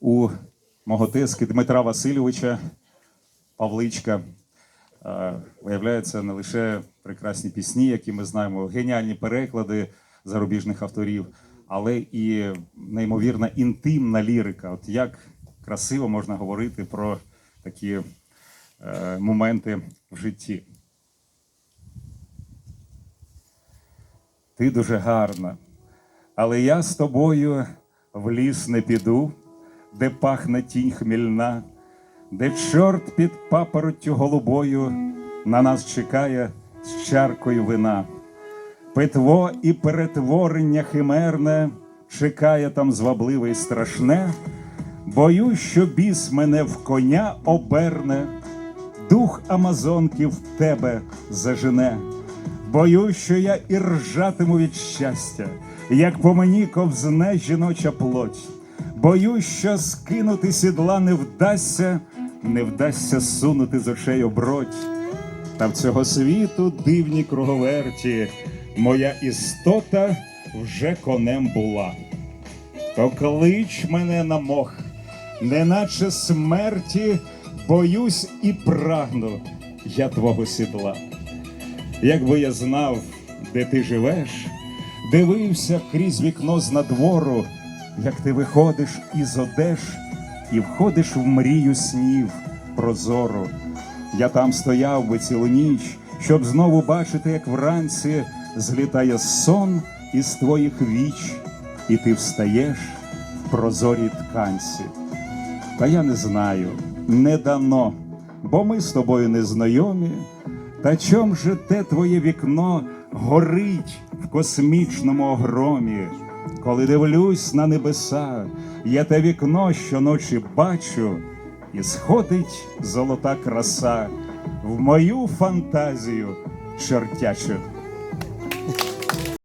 у мого тезки Дмитра Васильовича Павличка. Е, Виявляється, не лише прекрасні пісні, які ми знаємо, геніальні переклади зарубіжних авторів, але і неймовірна інтимна лірика. От як красиво можна говорити про такі е, моменти в житті. Ти дуже гарна, але я з тобою в ліс не піду, де пахне тінь хмільна, де чорт під папороттю голубою на нас чекає з чаркою вина. Питво і перетворення химерне чекає там звабливе й страшне. Боюсь, що біс мене в коня оберне, дух Амазонки в тебе зажене. Боюсь, що я і ржатиму від щастя, як по мені ковзне жіноча плоть. Боюсь, що скинути сідла не вдасться, не вдасться сунути з очей оброть. Та в цього світу дивні круговерті, моя істота вже конем була. То клич мене на мох, неначе смерті, боюсь і прагну я твого сідла. Якби я знав, де ти живеш, дивився крізь вікно з надвору, як ти виходиш із одеж і входиш в мрію снів прозору. Я там стояв би цілу ніч, щоб знову бачити, як вранці злітає сон із твоїх віч, і ти встаєш в прозорій тканці. Та я не знаю, не дано, бо ми з тобою не знайомі. Та чом же те твоє вікно горить в космічному огромі? Коли дивлюсь на небеса, я те вікно щоночі бачу, і сходить золота краса в мою фантазію чертячу.